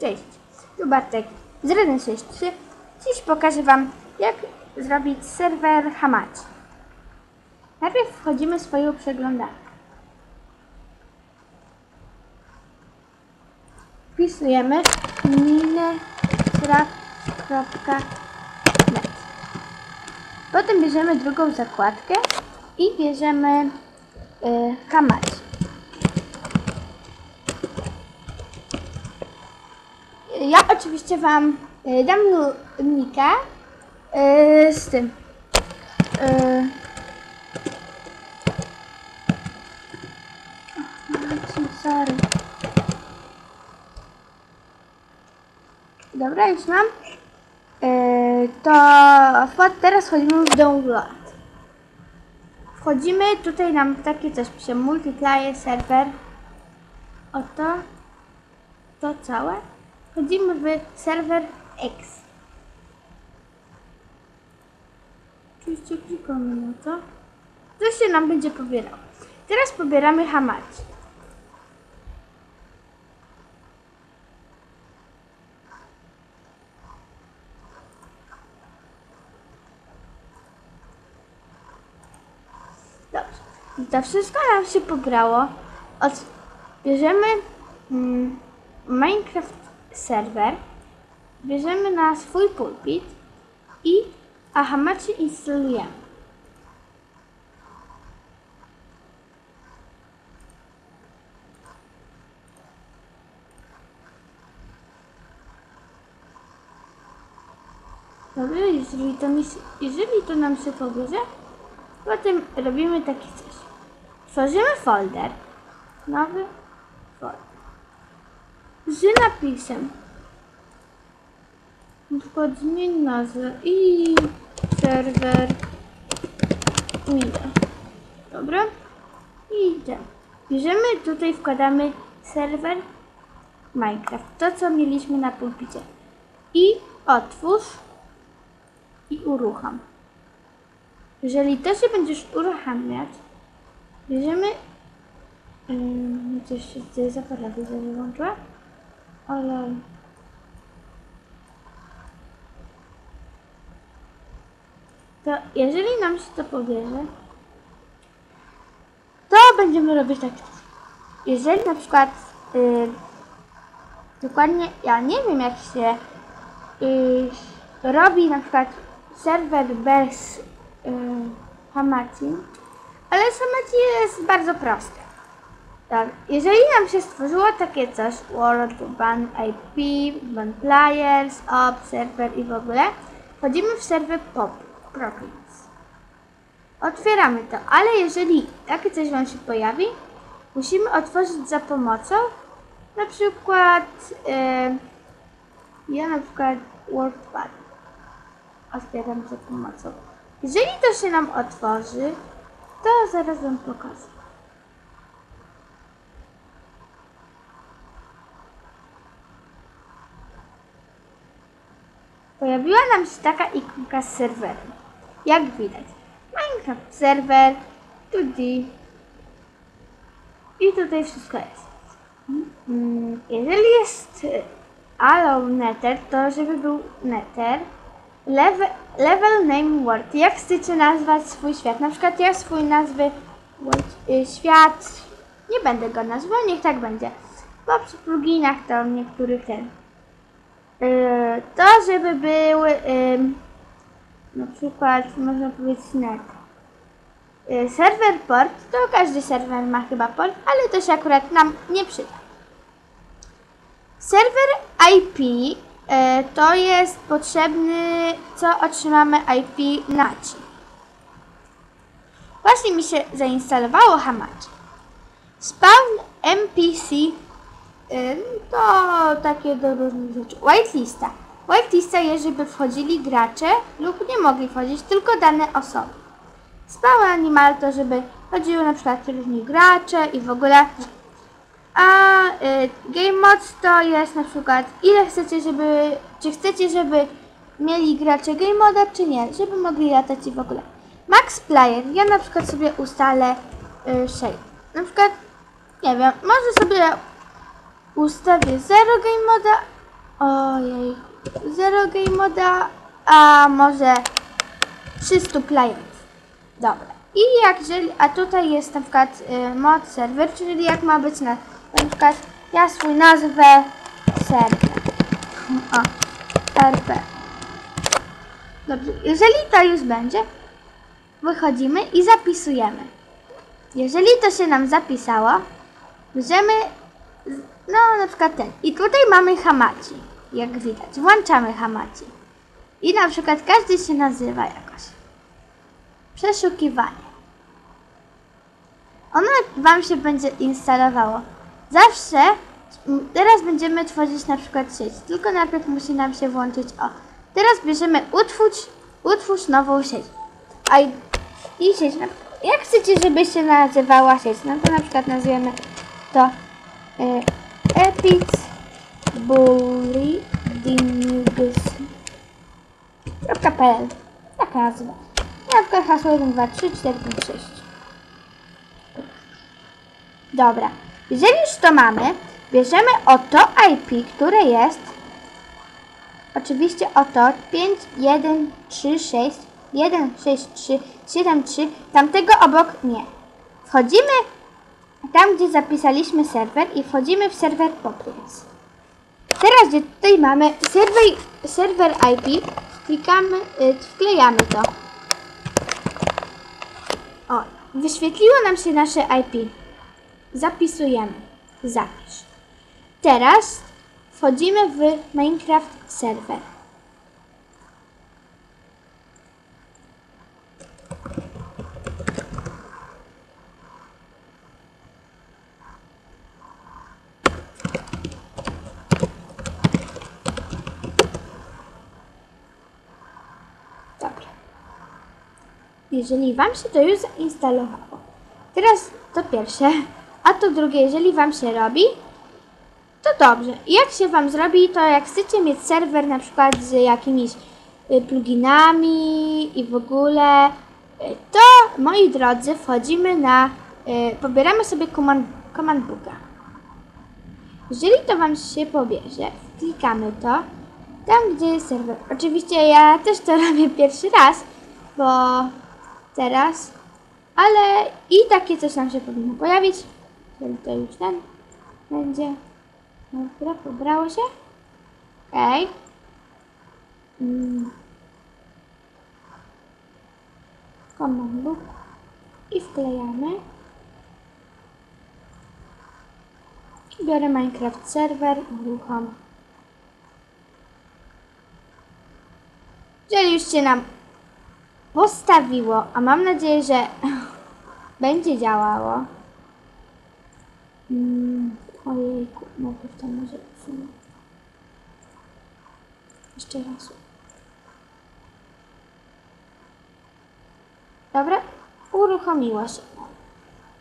Cześć, tu Bartek z Reden63. Dziś pokażę Wam, jak zrobić serwer Hamachi. Najpierw wchodzimy w swoją przeglądarkę. Wpisujemy minetrap.net Potem bierzemy drugą zakładkę i bierzemy y, Hamachi. Ja oczywiście Wam y, dam linka y, z tym. Y, sorry. Dobra, już mam. To teraz wchodzimy w download. Wchodzimy, tutaj nam takie coś pisze multiplayer serwer. Oto to całe. Wchodzimy w serwer X. Oczywiście klikamy na to. To się nam będzie pobierało. Teraz pobieramy Hamachi. Dobrze. I to wszystko nam się pobrało. Od... Bierzemy mm, Minecraft serwer, bierzemy na swój pulpit i Ahamachi instalujemy. Dobra, jeżeli to, mi, jeżeli to nam się pobierze, potem robimy takie coś. Tworzymy folder, nowy folder z napisem. Na przykład zmień nazwę i serwer Mila. Dobra? I idziemy. Bierzemy tutaj, wkładamy serwer Minecraft. To, co mieliśmy na pulpicie. I otwórz i urucham. Jeżeli to się będziesz uruchamiać, bierzemy Ym, Coś się że włączyła. Ale... To jeżeli nam się to pobierze, to będziemy robić tak. Jeżeli na przykład y, dokładnie, ja nie wiem jak się y, robi na przykład serwer bez y, Hamachi, ale Hamachi jest bardzo prosty. Tak, jeżeli nam się stworzyło takie coś, World, Ban IP, Ban Players, Op, Server i w ogóle, wchodzimy w serwer Pop. Otwieramy to, ale jeżeli takie coś Wam się pojawi, musimy otworzyć za pomocą na przykład, yy, ja na przykład WordPad otwieram za pomocą. Jeżeli to się nam otworzy, to zaraz Wam pokażę. Pojawiła nam się taka ikonka z serwerem. Jak widać, Minecraft serwer, 2D i tutaj wszystko jest. Mm, Jeżeli jest y, allow nether, to żeby był nether, level, level name world. Jak chcecie nazwać swój świat? Na przykład ja swój nazwy y, świat, nie będę go nazwał, niech tak będzie. Bo przy pluginach to niektórych ten to, żeby był na przykład, można powiedzieć net. Yy, serwer port, to każdy serwer ma chyba port, ale to się akurat nam nie przyda. Serwer IP yy, to jest potrzebny, co otrzymamy IP NACI. Właśnie mi się zainstalowało Hamachi. Spawn Ym, To takie do różnych rzeczy. Whitelista. Whitelista jest, żeby wchodzili gracze lub nie mogli wchodzić, tylko dane osoby. Spawn animal to, żeby chodziły na przykład różni gracze i w ogóle. A y, game mods to jest na przykład ile chcecie, żeby, czy chcecie, żeby mieli gracze game moda, czy nie, żeby mogli latać i w ogóle. Max player, ja na przykład sobie ustalę y, 6. Na przykład, nie wiem, może sobie ustawię 0 game moda Ojej. Zero game moda, a może 300 playerów. Dobra. I jak jeżeli, a tutaj jest na przykład y, mod serwer, czyli jak ma być na, na przykład ja swój nazwę serwer. O, RP. Dobrze, jeżeli to już będzie, wychodzimy i zapisujemy. Jeżeli to się nam zapisało, możemy, no na przykład ten. I tutaj mamy Hamachi, jak widać. Włączamy Hamachi. I na przykład każdy się nazywa jakoś. Przeszukiwanie. Ono Wam się będzie instalowało. Zawsze, teraz będziemy tworzyć na przykład sieć, tylko najpierw musi nam się włączyć o. Teraz bierzemy utwórz, utwórz nową sieć. A i, i sieć, na, jak chcecie, żeby się nazywała sieć? No to na przykład nazwiemy to y, Epic Bully Dingus.pl Taka nazwa. Przykład hasło 1, 2, 3, 4, 5, 6. Dobra. Jeżeli już to mamy, bierzemy oto IP, które jest oczywiście oto 5, 1, 3, 6, 1, 6, 3, 7, 3. Tamtego obok nie. Wchodzimy tam, gdzie zapisaliśmy serwer i wchodzimy w serwer Populous. Teraz, gdzie tutaj mamy serwer, serwer IP, klikamy, y, wklejamy to. O, wyświetliło nam się nasze IP. Zapisujemy. Zapisz. Teraz wchodzimy w Minecraft serwer. Dobra. Jeżeli Wam się to już zainstalowało, teraz to pierwsze, a to drugie, jeżeli Wam się robi, to dobrze. Jak się Wam zrobi, to jak chcecie mieć serwer na przykład z jakimiś y, pluginami i w ogóle, y, to moi drodzy, wchodzimy na, y, pobieramy sobie command, command booka. Jeżeli to Wam się pobierze, klikamy to, tam gdzie jest serwer. Oczywiście ja też to robię pierwszy raz, bo teraz, ale i takie coś nam się powinno pojawić. Czyli to już ten będzie. Dobra, pobrało się. Okej. Mm. Command i wklejamy. Biorę Minecraft serwer, uruchom. Jeżeli już się nam postawiło, a mam nadzieję, że będzie działało. Mm, ojejku, najpierw to może usunę. Jeszcze raz. Dobra, uruchomiło się.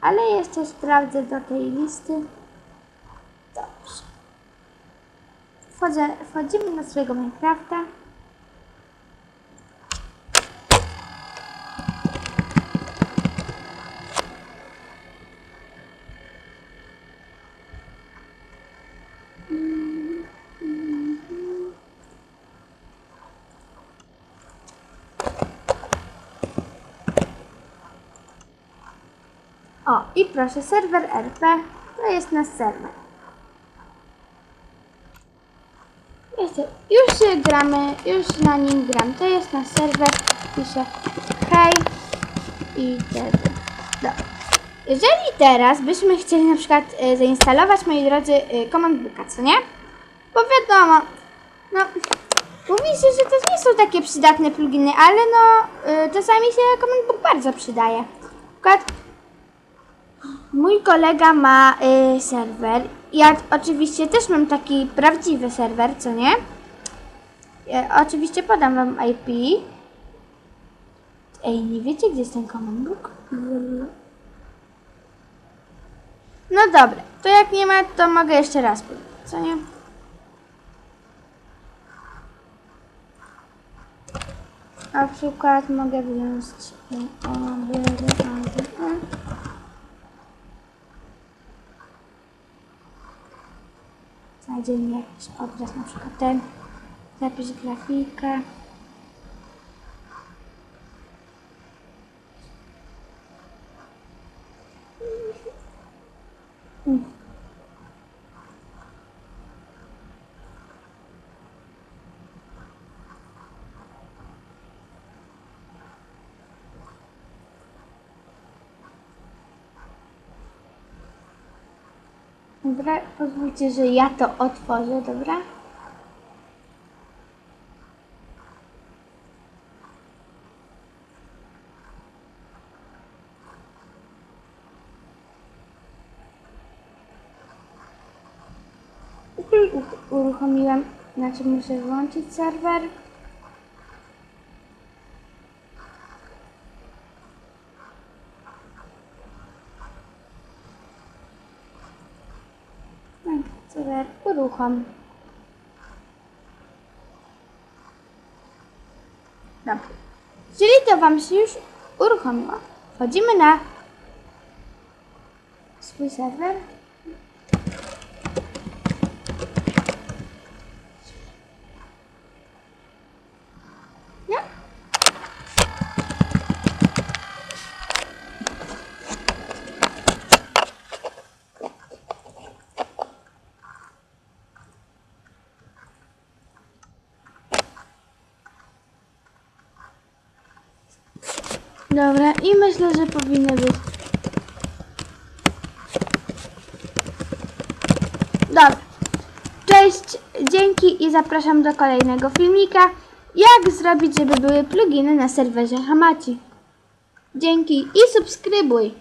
Ale jeszcze sprawdzę do tej listy. Dobrze. Wchodzę, wchodzimy na swojego Minecrafta. O, i proszę, serwer RP to jest nasz serwer. Już gramy, już na nim gram. To jest nasz serwer. Piszę hej i wtedy. Jeżeli teraz byśmy chcieli na przykład e, zainstalować, moi drodzy, e, Command Booka, co nie? Bo wiadomo, no, mówi się, że to nie są takie przydatne pluginy, ale no, e, czasami się Command Book bardzo przydaje. Na przykład Mój kolega ma y, serwer. Ja oczywiście też mam taki prawdziwy serwer, co nie? Ja, oczywiście podam wam IP. Ej, nie wiecie, gdzie jest ten command book? No dobra, to jak nie ma, to mogę jeszcze raz powiedzieć, co nie? Na przykład mogę wziąć... znajdziemy jakiś obraz, na przykład ten, zapisz grafikę. Mm. Dobra, pozwólcie, że ja to otworzę, dobra? Okej, u- uruchomiłem, znaczy muszę włączyć serwer. Serwer uruchom. Dobrze. Czyli to Wam się już uruchomiło. Wchodzimy na swój serwer. Nie? Dobra, i myślę, że powinny być. Dobra. Cześć, dzięki i zapraszam do kolejnego filmika. Jak zrobić, żeby były pluginy na serwerze Hamachi. Dzięki i subskrybuj.